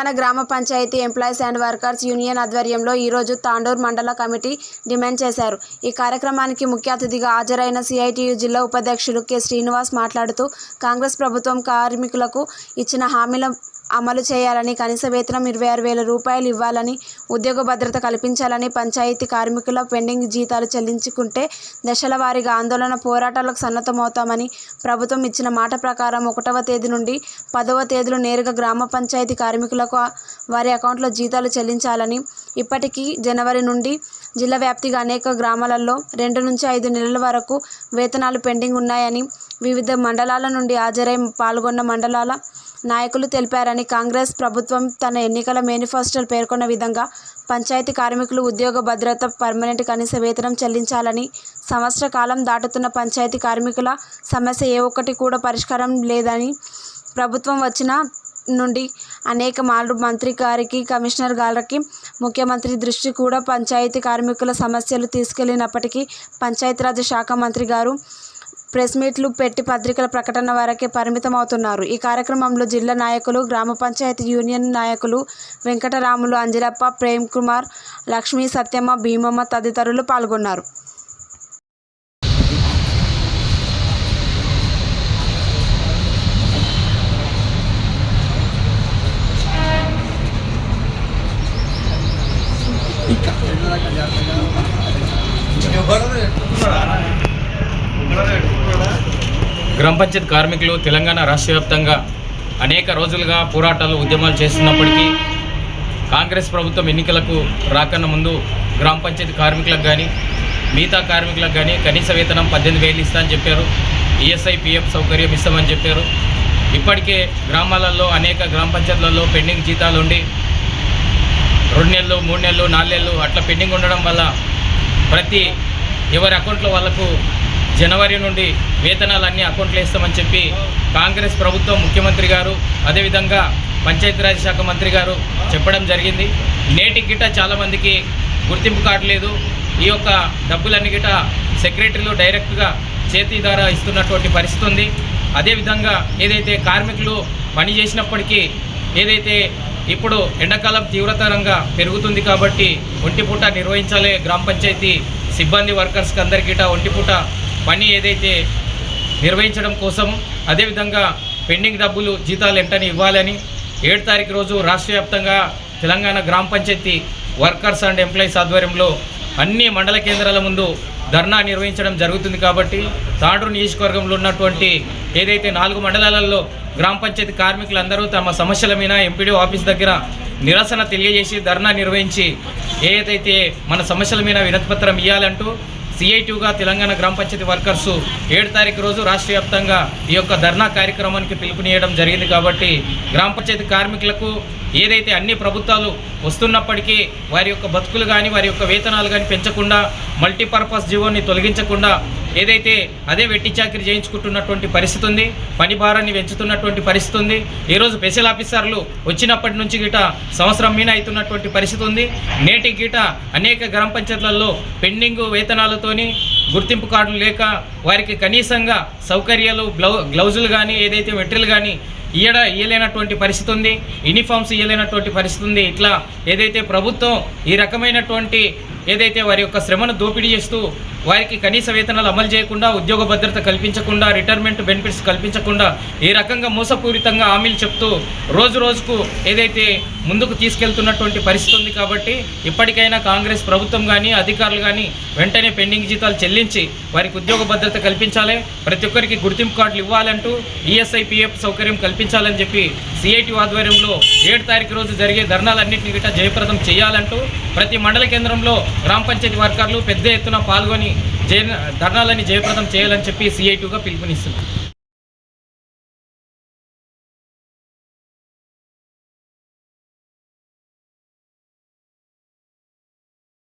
తెలంగాణ గ్రామ panchayat employees and workers union ఆధ్వర్యంలో ఈరోజు తాండూర్ మండల కమిటీ డిమాండ్ చేశారు. ఈ కార్యక్రమానికి ముఖ్య అతిథిగా హాజరైన సిఐటియు జిల్లా ఉపాధ్యక్షులు కె శ్రీనివాస్ మాట్లాడుతూ కాంగ్రెస్ ప్రభుత్వం కార్మికులకు ఇచ్చిన హామీల అమలు చేయాలని కనీస వేతనం ఇరవై ఆరు వేల రూపాయలు ఇవ్వాలని ఉద్యోగ భద్రత కల్పించాలని పంచాయతీ కార్మికుల పెండింగ్ జీతాలు చెల్లించుకుంటే దశల వారీగా ఆందోళన పోరాటాలకు సన్నద్ధమవుతామని ప్రభుత్వం ఇచ్చిన మాట ప్రకారం ఒకటవ తేదీ నుండి పదవ తేదీలో నేరుగా గ్రామ పంచాయతీ కార్మికులకు వారి అకౌంట్లో జీతాలు చెల్లించాలని ఇప్పటికీ జనవరి నుండి జిల్లా వ్యాప్తిగా అనేక గ్రామాలలో రెండు నుంచి ఐదు నెలల వరకు వేతనాలు పెండింగ్ ఉన్నాయని వివిధ మండలాల నుండి హాజరై పాల్గొన్న మండలాల నాయకులు తెలిపారని కాంగ్రెస్ ప్రభుత్వం తన ఎన్నికల మేనిఫెస్టోలో పేర్కొన్న విధంగా పంచాయతీ కార్మికులు ఉద్యోగ భద్రత పర్మనెంట్ కనీస వేతనం చెల్లించాలని సంవత్సర కాలం దాటుతున్న పంచాయతీ కార్మికుల సమస్య ఏ ఒక్కటి కూడా పరిష్కారం లేదని ప్రభుత్వం వచ్చిన నుండి అనేక మార్లు మంత్రి గారికి కమిషనర్ గారికి ముఖ్యమంత్రి దృష్టి కూడా పంచాయతీ కార్మికుల సమస్యలు తీసుకెళ్ళినప్పటికీ పంచాయతీరాజ్ శాఖ మంత్రి గారు ప్రెస్ మీట్లు పెట్టి పత్రికల ప్రకటన వరకే పరిమితం అవుతున్నారు ఈ కార్యక్రమంలో జిల్లా నాయకులు గ్రామ పంచాయతీ యూనియన్ నాయకులు వెంకటరాములు అంజలప్ప ప్రేమ్ కుమార్ లక్ష్మీ సత్యమ్మ భీమమ్మ తదితరులు పాల్గొన్నారు. గ్రామ పంచాయత్ కార్మికులు తెలంగాణ రాష్ట్ర వ్యాప్తంగా అనేక రోజులుగా పోరాటాలు ఉద్యమాలు చేస్తున్నప్పటికీ కాంగ్రెస్ ప్రభుత్వం ఎన్నికలకు రాకన్న ముందు గ్రామ పంచాయతీ కార్మికులకు కానీ మిగతా కార్మికులకు కానీ కనీస వేతనం పద్దెనిమిది వేలు ఇస్తా అని చెప్పారు. ఈఎస్ఐ పిఎఫ్ సౌకర్యం ఇస్తామని చెప్పారు. ఇప్పటికే గ్రామాలలో అనేక గ్రామ పంచాయతీలలో పెండింగ్ జీతాలు ఉండి రెండు నెలలు మూడు నెలలు నాలుగు నెలలు అట్లా పెండింగ్ ఉండడం వల్ల ప్రతి ఎవరి అకౌంట్లో వాళ్ళకు జనవరి నుండి వేతనాలన్నీ అకౌంట్లు వేస్తామని చెప్పి కాంగ్రెస్ ప్రభుత్వం ముఖ్యమంత్రి గారు అదేవిధంగా పంచాయతీరాజ్ శాఖ మంత్రి గారు చెప్పడం జరిగింది. నేటి గిట చాలామందికి గుర్తింపు కార్డు లేదు. ఈ యొక్క డబ్బులన్నీ గిట సెక్రటరీలు డైరెక్ట్గా చేతి ద్వారా ఇస్తున్నటువంటి పరిస్థితి ఉంది. అదేవిధంగా ఏదైతే కార్మికులు పని చేసినప్పటికీ ఏదైతే ఇప్పుడు ఎండాకాలం తీవ్రతరంగా పెరుగుతుంది కాబట్టి ఒంటిపూట నిర్వహించాలి గ్రామ పంచాయతీ సిబ్బంది వర్కర్స్కి అందరికీ ఒంటిపూట పని ఏదైతే నిర్వహించడం కోసం అదేవిధంగా పెండింగ్ డబ్బులు జీతాలు వెంటనే ఇవ్వాలని ఏడు తారీఖు రోజు రాష్ట్ర వ్యాప్తంగా తెలంగాణ గ్రామ పంచాయతీ వర్కర్స్ అండ్ ఎంప్లాయీస్ ఆధ్వర్యంలో అన్ని మండల కేంద్రాల ముందు ధర్నా నిర్వహించడం జరుగుతుంది కాబట్టి తాండ్రు నియోజకవర్గంలో ఉన్నటువంటి ఏదైతే నాలుగు మండలాలలో గ్రామ పంచాయతీ కార్మికులందరూ తమ సమస్యల మీద ఎంపీడీ ఆఫీస్ దగ్గర నిరసన తెలియజేసి ధర్నా నిర్వహించి ఏదైతే మన సమస్యల మీద వినతిపత్రం ఇవ్వాలంటూ సిఐటిగా తెలంగాణ గ్రామ పంచాయతీ వర్కర్స్ ఏడు తారీఖు రోజు రాష్ట్ర వ్యాప్తంగా ఈ యొక్క ధర్నా కార్యక్రమానికి పిలుపునియడం జరిగింది కాబట్టి గ్రామ పంచాయతీ కార్మికులకు ఏదైతే అన్ని ప్రభుత్వాలు వస్తున్నప్పటికీ వారి యొక్క బతుకులు కానీ వారి యొక్క వేతనాలు కానీ పెంచకుండా మల్టీపర్పస్ జీవోని తొలగించకుండా ఏదైతే అదే వెట్టి చాకరీ చేయించుకుంటున్నటువంటి పరిస్థితి ఉంది పని భారాన్ని పెంచుతున్నటువంటి పరిస్థితి ఉంది ఈరోజు స్పెషల్ ఆఫీసర్లు వచ్చినప్పటి నుంచి గిట సంవత్సరం మీన అవుతున్నటువంటి పరిస్థితి ఉంది. నేటి గిట అనేక గ్రామ పంచాయతీలలో పెండింగ్ వేతనాలతోని గుర్తింపు కార్డులు లేక వారికి కనీసంగా సౌకర్యాలు గ్లౌ గ్లౌజులు కానీ ఏదైతే మెటీరియల్ కానీ ఇయ్యడ ఇయ్యలేనటువంటి పరిస్థితి ఉంది. యూనిఫామ్స్ ఇయ్యలేనటువంటి పరిస్థితి ఉంది. ఇట్లా ఏదైతే ప్రభుత్వం ఈ రకమైనటువంటి ఏదైతే వారి యొక్క శ్రమను దోపిడీ చేస్తూ వారికి కనీస వేతనాలు అమలు చేయకుండా ఉద్యోగ భద్రత కల్పించకుండా రిటైర్మెంట్ బెనిఫిట్స్ కల్పించకుండా ఈ రకంగా మోసపూరితంగా హామీలు చెప్తూ రోజు రోజుకు ఏదైతే ముందుకు తీసుకెళ్తున్నటువంటి పరిస్థితి ఉంది కాబట్టి ఇప్పటికైనా కాంగ్రెస్ ప్రభుత్వం కానీ అధికారులు కానీ వెంటనే పెండింగ్ జీతాలు చెల్లించి వారికి ఉద్యోగ భద్రత కల్పించాలి. ప్రతి ఒక్కరికి గుర్తింపు కార్డులు ఇవ్వాలంటూ ఈఎస్ఐ పిఎఫ్ సౌకర్యం కల్పించాలని చెప్పి సిఐటి ఆధ్వర్యంలో ఏడు తారీఖు రోజు జరిగే ధర్నాలన్నింటినీ గిట్ట జయప్రదం చేయాలంటూ ప్రతి మండల కేంద్రంలో గ్రామ పంచాయతీ వర్కర్లు పెద్ద ఎత్తున పాల్గొని జయ ధర్నాలని జయప్రదం చేయాలని చెప్పి సిఐటిగా పిలుపునిస్తున్నారు